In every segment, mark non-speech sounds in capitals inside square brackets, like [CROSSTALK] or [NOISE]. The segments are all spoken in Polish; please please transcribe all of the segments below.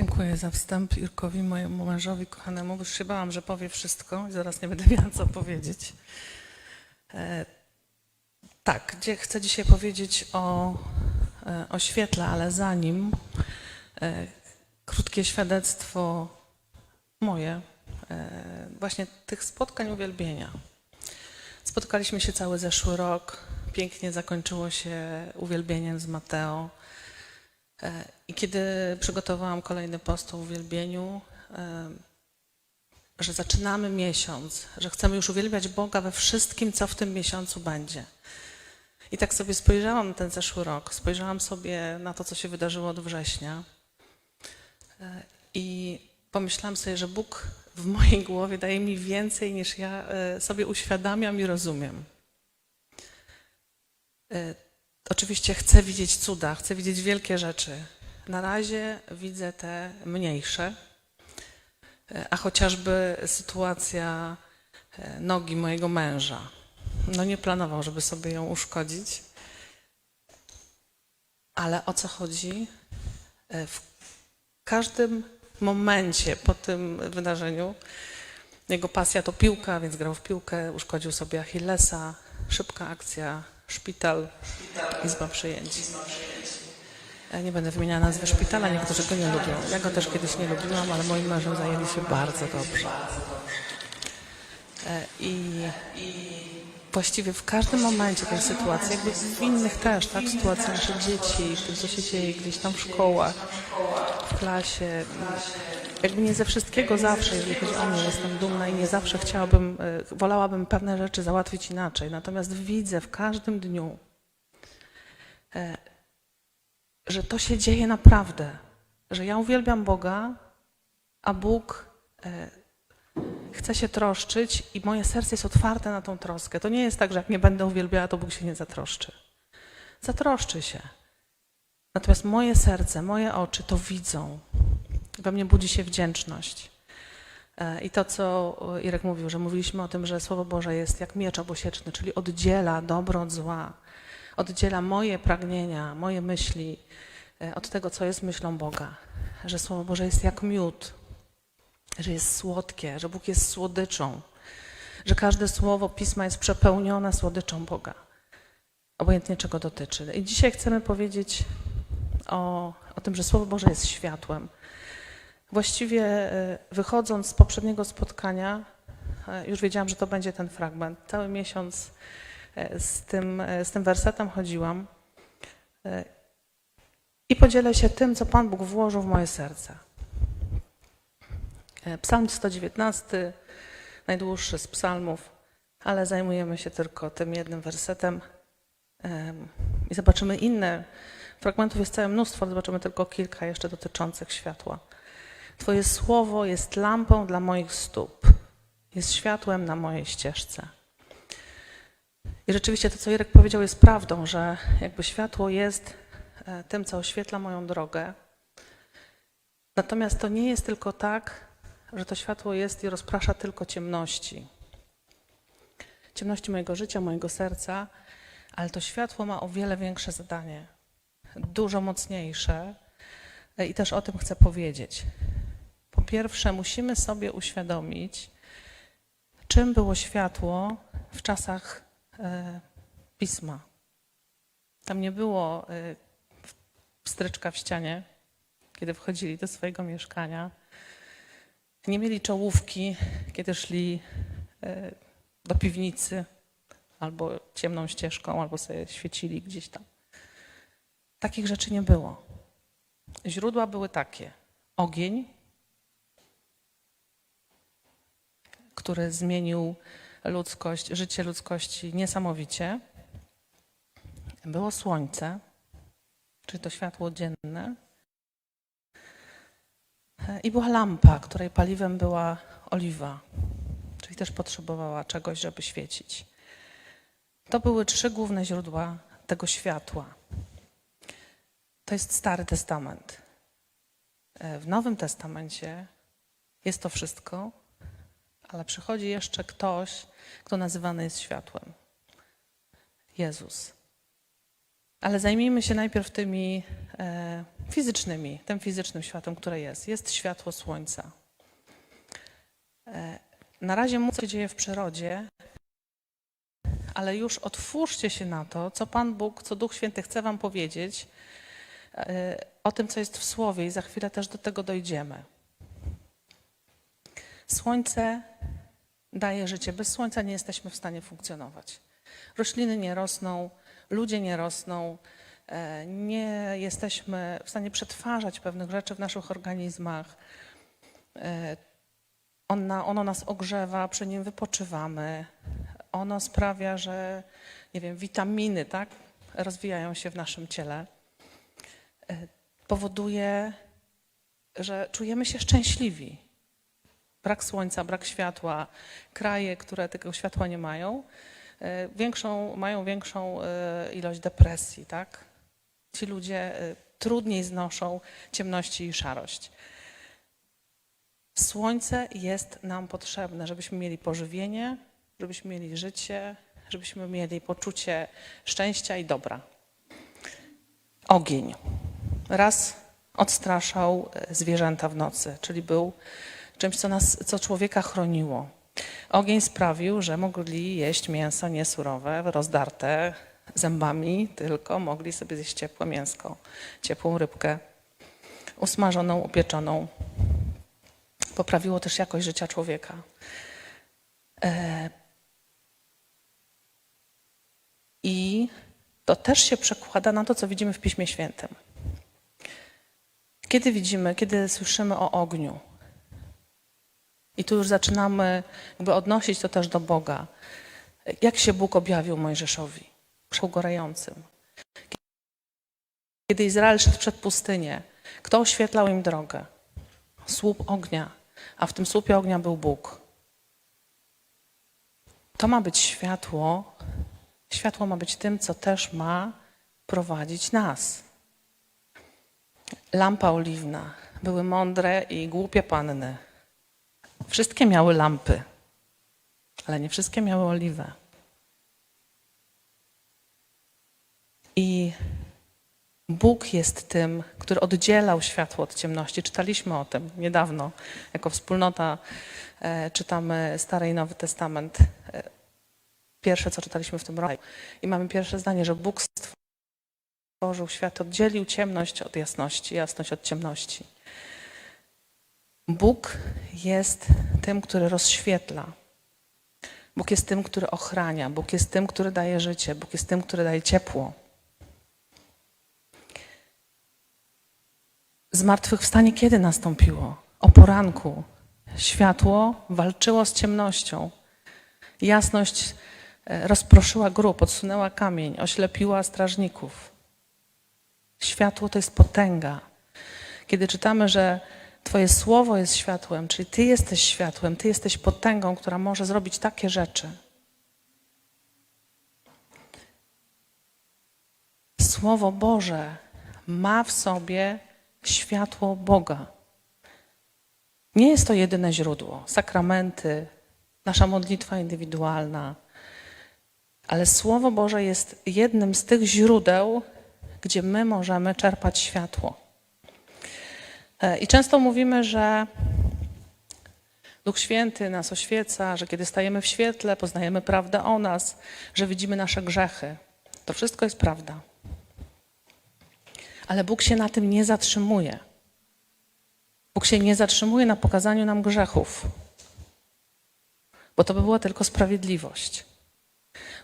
Dziękuję za wstęp Irkowi, mojemu mężowi kochanemu, bo już się bałam, że powie wszystko i zaraz nie będę miała co powiedzieć. E, tak, gdzie chcę dzisiaj powiedzieć o, e, o świetle, ale zanim e, krótkie świadectwo moje, e, właśnie tych spotkań uwielbienia. Spotkaliśmy się cały zeszły rok, pięknie zakończyło się uwielbieniem z Mateo. E, I kiedy przygotowałam kolejny post o uwielbieniu, e, że zaczynamy miesiąc, że chcemy już uwielbiać Boga we wszystkim, co w tym miesiącu będzie. I tak sobie spojrzałam na ten zeszły rok, spojrzałam sobie na to, co się wydarzyło od września e, i pomyślałam sobie, że Bóg w mojej głowie daje mi więcej niż ja sobie uświadamiam i rozumiem. Oczywiście chcę widzieć cuda, chcę widzieć wielkie rzeczy. Na razie widzę te mniejsze, E, a chociażby sytuacja e, nogi mojego męża. No nie planował, żeby sobie ją uszkodzić. Ale o co chodzi? E, W każdym momencie po tym wydarzeniu jego pasja to piłka, więc grał w piłkę, uszkodził sobie Achillesa, szybka akcja, szpital, izba przyjęć. Ja nie będę wymieniała nazwy szpitala, niektórzy go nie lubią. Ja go też kiedyś nie lubiłam, ale moim mężem zajęli się bardzo dobrze. E, I właściwie w każdym momencie tej sytuacji, jakby w innych też, tak, w sytuacji naszych dzieci, tym, co się dzieje gdzieś tam w szkołach, w klasie, jakby nie ze wszystkiego zawsze, jeżeli chodzi o mnie, jestem dumna i nie zawsze chciałabym, e, wolałabym pewne rzeczy załatwić inaczej. Natomiast widzę w każdym dniu, e, że to się dzieje naprawdę, że ja uwielbiam Boga, a Bóg e, chce się troszczyć i moje serce jest otwarte na tą troskę. To nie jest tak, że jak nie będę uwielbiała, to Bóg się nie zatroszczy. Zatroszczy się. Natomiast moje serce, moje oczy to widzą. We mnie budzi się wdzięczność. E, I to, co Irek mówił, że mówiliśmy o tym, że Słowo Boże jest jak miecz obosieczny, czyli oddziela dobro od zła, oddziela moje pragnienia, moje myśli e, od tego, co jest myślą Boga. Że Słowo Boże jest jak miód, że jest słodkie, że Bóg jest słodyczą, że każde słowo Pisma jest przepełnione słodyczą Boga, obojętnie czego dotyczy. I dzisiaj chcemy powiedzieć o, o tym, że Słowo Boże jest światłem. Właściwie e, wychodząc z poprzedniego spotkania, e, już wiedziałam, że to będzie ten fragment. Cały miesiąc e, z tym, z tym wersetem chodziłam i podzielę się tym, co Pan Bóg włożył w moje serce. E, Psalm 119, najdłuższy z psalmów, ale zajmujemy się tylko tym jednym wersetem Em, i zobaczymy inne. Fragmentów jest całe mnóstwo, ale zobaczymy tylko kilka jeszcze dotyczących światła. Twoje słowo jest lampą dla moich stóp, jest światłem na mojej ścieżce. I rzeczywiście to, co Irek powiedział, jest prawdą, że jakby światło jest e, tym, co oświetla moją drogę. Natomiast to nie jest tylko tak, że to światło jest i rozprasza tylko ciemności. Ciemności mojego życia, mojego serca, ale to światło ma o wiele większe zadanie, dużo mocniejsze e, i też o tym chcę powiedzieć. Po pierwsze, musimy sobie uświadomić, czym było światło w czasach e, pisma. Tam nie było e, stryczka w ścianie, kiedy wchodzili do swojego mieszkania. Nie mieli czołówki, kiedy szli e, do piwnicy albo ciemną ścieżką, albo sobie świecili gdzieś tam. Takich rzeczy nie było. Źródła były takie: ogień, który zmienił ludzkość, życie ludzkości niesamowicie. Było słońce, czyli to światło dzienne. I była lampa, której paliwem była oliwa, czyli też potrzebowała czegoś, żeby świecić. To były trzy główne źródła tego światła. To jest Stary Testament. E, W Nowym Testamencie jest to wszystko, ale przychodzi jeszcze ktoś, kto nazywany jest światłem. Jezus. Ale zajmijmy się najpierw tymi e, fizycznymi, tym fizycznym światłem, które jest. Jest światło słońca. E, Na razie co się dzieje w przyrodzie, ale już otwórzcie się na to, co Pan Bóg, co Duch Święty chce Wam powiedzieć e, o tym, co jest w Słowie i za chwilę też do tego dojdziemy. Słońce daje życie. Bez słońca nie jesteśmy w stanie funkcjonować. Rośliny nie rosną, ludzie nie rosną, nie jesteśmy w stanie przetwarzać pewnych rzeczy w naszych organizmach. E, Ona, ono nas ogrzewa, przy nim wypoczywamy. Ono sprawia, że nie wiem, witaminy tak, rozwijają się w naszym ciele. E, Powoduje, że czujemy się szczęśliwi. Brak słońca, brak światła, kraje, które tego światła nie mają, e, większą, mają większą e, ilość depresji, tak? Ci ludzie e, trudniej znoszą ciemności i szarość. Słońce jest nam potrzebne, żebyśmy mieli pożywienie, żebyśmy mieli życie, żebyśmy mieli poczucie szczęścia i dobra. Ogień. Raz odstraszał e, zwierzęta w nocy, czyli był czymś, co, nas, co człowieka chroniło. Ogień sprawił, że mogli jeść mięso niesurowe, rozdarte zębami, tylko mogli sobie zjeść ciepłe mięsko, ciepłą rybkę, usmażoną, upieczoną. Poprawiło też jakość życia człowieka. E, I to też się przekłada na to, co widzimy w Piśmie Świętym. Kiedy widzimy, kiedy słyszymy o ogniu, i tu już zaczynamy jakby odnosić to też do Boga. Jak się Bóg objawił Mojżeszowi? Był gorącym. Kiedy Izrael szedł przed pustynię, kto oświetlał im drogę? Słup ognia, a w tym słupie ognia był Bóg. To ma być światło. Światło ma być tym, co też ma prowadzić nas. Lampa oliwna. Były mądre i głupie panny. Wszystkie miały lampy, ale nie wszystkie miały oliwę. I Bóg jest tym, który oddzielał światło od ciemności. Czytaliśmy o tym niedawno. Jako wspólnota e, czytamy Stary i Nowy Testament. E, pierwsze, co czytaliśmy w tym roku. I mamy pierwsze zdanie, że Bóg stworzył świat, oddzielił ciemność od jasności, jasność od ciemności. Bóg jest tym, który rozświetla. Bóg jest tym, który ochrania. Bóg jest tym, który daje życie. Bóg jest tym, który daje ciepło. Zmartwychwstanie kiedy nastąpiło? O poranku. Światło walczyło z ciemnością. Jasność e, rozproszyła grób, odsunęła kamień, oślepiła strażników. Światło to jest potęga. Kiedy czytamy, że Twoje słowo jest światłem, czyli Ty jesteś światłem, Ty jesteś potęgą, która może zrobić takie rzeczy. Słowo Boże ma w sobie światło Boga. Nie jest to jedyne źródło. Sakramenty, nasza modlitwa indywidualna, ale Słowo Boże jest jednym z tych źródeł, gdzie my możemy czerpać światło. E, I często mówimy, że Duch Święty nas oświeca, że kiedy stajemy w świetle, poznajemy prawdę o nas, że widzimy nasze grzechy. To wszystko jest prawda. Ale Bóg się na tym nie zatrzymuje. Bóg się nie zatrzymuje na pokazaniu nam grzechów, bo to by była tylko sprawiedliwość.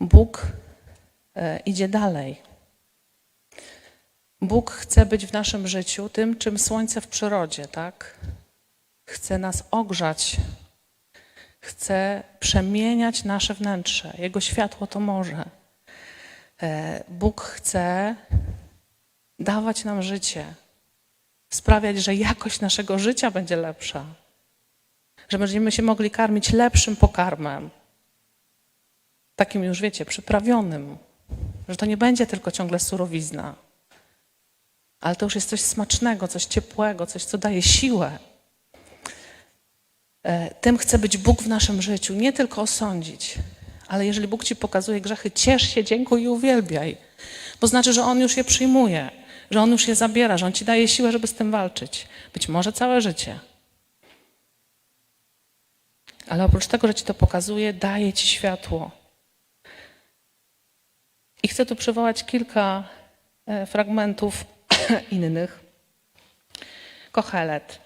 Bóg e, idzie dalej. Bóg chce być w naszym życiu tym, czym słońce w przyrodzie, tak? Chce nas ogrzać, chce przemieniać nasze wnętrze. Jego światło to może. E, Bóg chce dawać nam życie, sprawiać, że jakość naszego życia będzie lepsza, że będziemy się mogli karmić lepszym pokarmem, takim już wiecie, przyprawionym, że to nie będzie tylko ciągle surowizna ale to już jest coś smacznego, coś ciepłego, coś, co daje siłę. E, tym chce być Bóg w naszym życiu, nie tylko osądzić, ale jeżeli Bóg ci pokazuje grzechy, ciesz się, dziękuj i uwielbiaj, bo znaczy, że On już je przyjmuje, że On już je zabiera, że On ci daje siłę, żeby z tym walczyć. Być może całe życie. Ale oprócz tego, że ci to pokazuje, daje ci światło. I chcę tu przywołać kilka e, fragmentów [CLEARS THROAT] innych. Kochelet,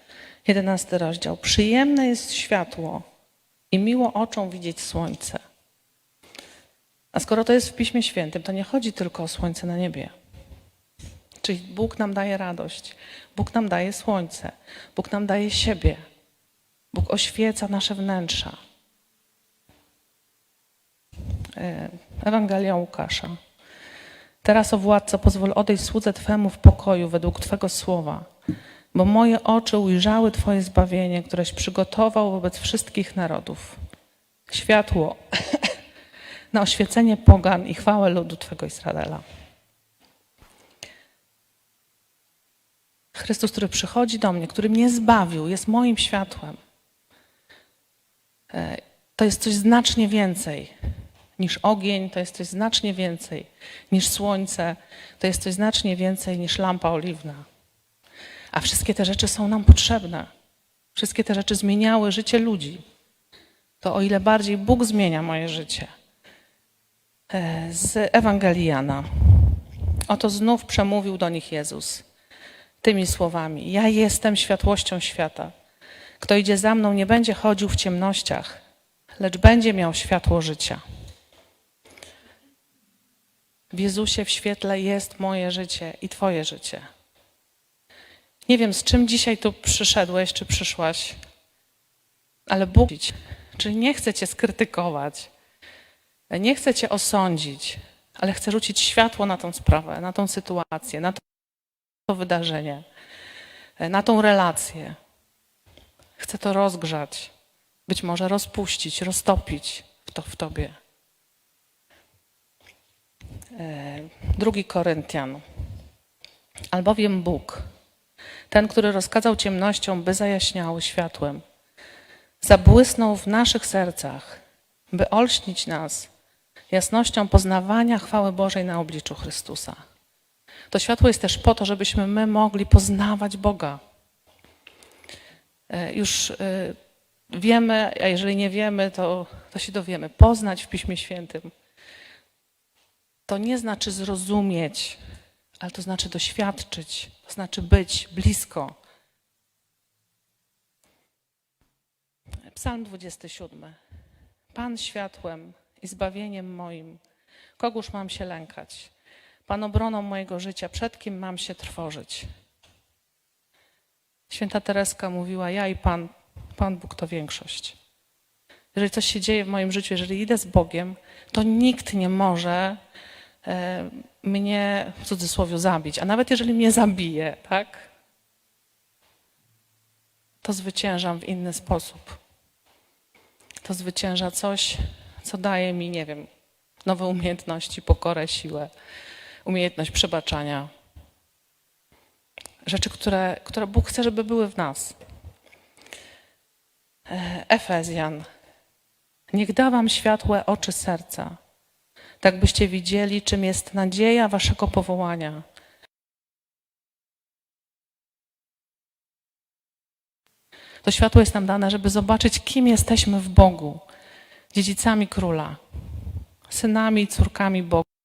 jedenasty rozdział. Przyjemne jest światło i miło oczom widzieć słońce. A skoro to jest w Piśmie Świętym, to nie chodzi tylko o słońce na niebie. Czyli Bóg nam daje radość, Bóg nam daje słońce, Bóg nam daje siebie, Bóg oświeca nasze wnętrza. E, Ewangelia Łukasza. Teraz, o władco, pozwól odejść słudze Twemu w pokoju według Twego słowa, bo moje oczy ujrzały Twoje zbawienie, któreś przygotował wobec wszystkich narodów. Światło [LAUGHS] na oświecenie pogan i chwałę ludu Twego Izraela. Chrystus, który przychodzi do mnie, który mnie zbawił, jest moim światłem. E, To jest coś znacznie więcej niż ogień, to jest coś znacznie więcej niż słońce, to jest coś znacznie więcej niż lampa oliwna. A wszystkie te rzeczy są nam potrzebne. Wszystkie te rzeczy zmieniały życie ludzi. To o ile bardziej Bóg zmienia moje życie. E, Z Ewangelii Jana. Oto znów przemówił do nich Jezus tymi słowami: Ja jestem światłością świata. Kto idzie za mną, nie będzie chodził w ciemnościach, lecz będzie miał światło życia. W Jezusie, w świetle jest moje życie i Twoje życie. Nie wiem, z czym dzisiaj tu przyszedłeś czy przyszłaś, ale Bóg, czyli nie chce Cię skrytykować, nie chce Cię osądzić, ale chce rzucić światło na tą sprawę, na tą sytuację, na to wydarzenie, na tą relację. Chce to rozgrzać, być może rozpuścić, roztopić w to w Tobie. E, Drugi Koryntian. Albowiem Bóg, ten, który rozkazał ciemnością, by zajaśniały światłem, zabłysnął w naszych sercach, by olśnić nas jasnością poznawania chwały Bożej na obliczu Chrystusa. To światło jest też po to, żebyśmy my mogli poznawać Boga. E, Już e, wiemy, a jeżeli nie wiemy, to, to się dowiemy. Poznać w Piśmie Świętym to nie znaczy zrozumieć, ale to znaczy doświadczyć, to znaczy być blisko. Psalm 27. Pan światłem i zbawieniem moim, kogóż mam się lękać? Pan obroną mojego życia, przed kim mam się trwożyć? Święta Tereska mówiła: Ja i Pan, Pan Bóg to większość. Jeżeli coś się dzieje w moim życiu, jeżeli idę z Bogiem, to nikt nie może e, mnie w cudzysłowie zabić. A nawet jeżeli mnie zabije, tak? To zwyciężam w inny sposób. To zwycięża coś, co daje mi, nie wiem, nowe umiejętności, pokorę, siłę, umiejętność przebaczania. Rzeczy, które, które Bóg chce, żeby były w nas. E, Efezjan. Niech da wam światłe oczy serca, tak byście widzieli, czym jest nadzieja waszego powołania. To światło jest nam dane, żeby zobaczyć, kim jesteśmy w Bogu, dziedzicami króla, synami i córkami Boga.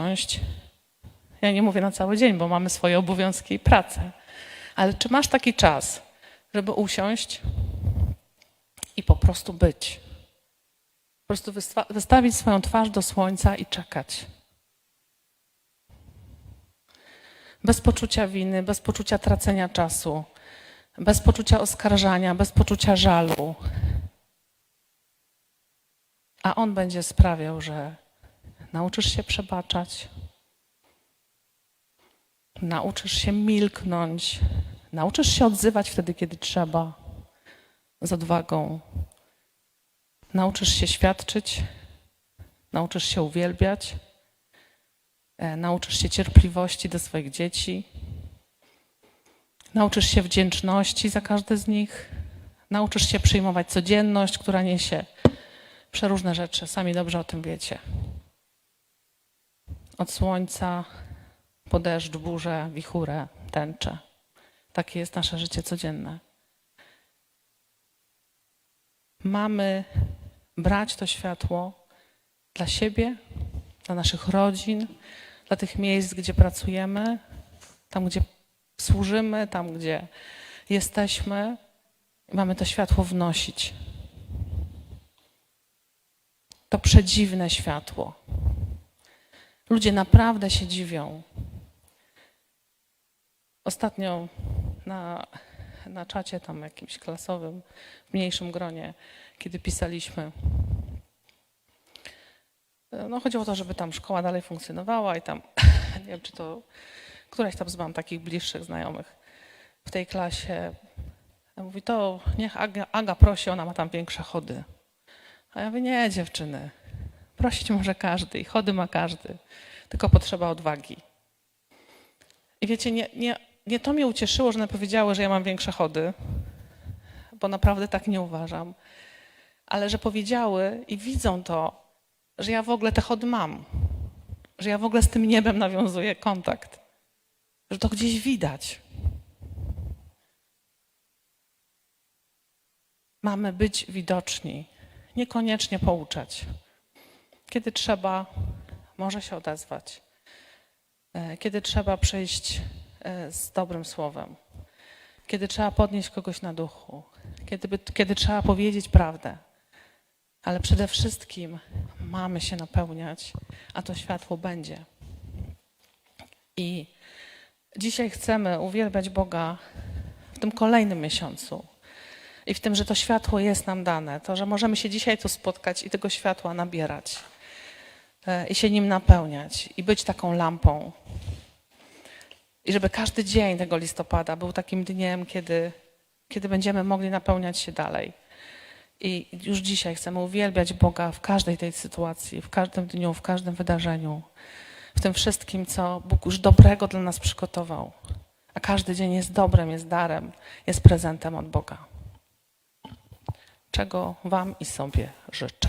Usiąść. Ja nie mówię na cały dzień, bo mamy swoje obowiązki i pracę. Ale czy masz taki czas, żeby usiąść i po prostu być? Po prostu wysta- wystawić swoją twarz do słońca i czekać. Bez poczucia winy, bez poczucia tracenia czasu, bez poczucia oskarżania, bez poczucia żalu. A On będzie sprawiał, że nauczysz się przebaczać, nauczysz się milknąć, nauczysz się odzywać wtedy, kiedy trzeba, z odwagą. Nauczysz się świadczyć, nauczysz się uwielbiać, e, nauczysz się cierpliwości do swoich dzieci, nauczysz się wdzięczności za każde z nich, nauczysz się przyjmować codzienność, która niesie przeróżne rzeczy. Sami dobrze o tym wiecie. Od słońca po deszcz, burzę, wichurę, tęczę. Takie jest nasze życie codzienne. Mamy brać to światło dla siebie, dla naszych rodzin, dla tych miejsc, gdzie pracujemy, tam, gdzie służymy, tam, gdzie jesteśmy. Mamy to światło wnosić. To przedziwne światło. Ludzie naprawdę się dziwią. Ostatnio na, na czacie tam jakimś klasowym, w mniejszym gronie, kiedy pisaliśmy, no chodziło o to, żeby tam szkoła dalej funkcjonowała i tam, [LAUGHS] nie wiem czy to któraś tam z mam takich bliższych znajomych w tej klasie mówi, to niech Aga, Aga prosi, ona ma tam większe chody. A ja mówię, nie dziewczyny, prosić może każdy i chody ma każdy, tylko potrzeba odwagi. I wiecie, nie, nie, nie to mnie ucieszyło, że one powiedziały, że ja mam większe chody, bo naprawdę tak nie uważam, ale że powiedziały i widzą to, że ja w ogóle te chody mam, że ja w ogóle z tym niebem nawiązuję kontakt, że to gdzieś widać. Mamy być widoczni, niekoniecznie pouczać. Kiedy trzeba, może się odezwać. E, Kiedy trzeba przyjść e, z dobrym słowem. Kiedy trzeba podnieść kogoś na duchu. Kiedy, kiedy trzeba powiedzieć prawdę. Ale przede wszystkim mamy się napełniać, a to światło będzie. I dzisiaj chcemy uwielbiać Boga w tym kolejnym miesiącu. I w tym, że to światło jest nam dane, to, że możemy się dzisiaj tu spotkać i tego światła nabierać i się nim napełniać i być taką lampą. I żeby każdy dzień tego listopada był takim dniem, kiedy, kiedy będziemy mogli napełniać się dalej. I już dzisiaj chcemy uwielbiać Boga w każdej tej sytuacji, w każdym dniu, w każdym wydarzeniu, w tym wszystkim, co Bóg już dobrego dla nas przygotował. A każdy dzień jest dobrem, jest darem, jest prezentem od Boga czego Wam i sobie życzę.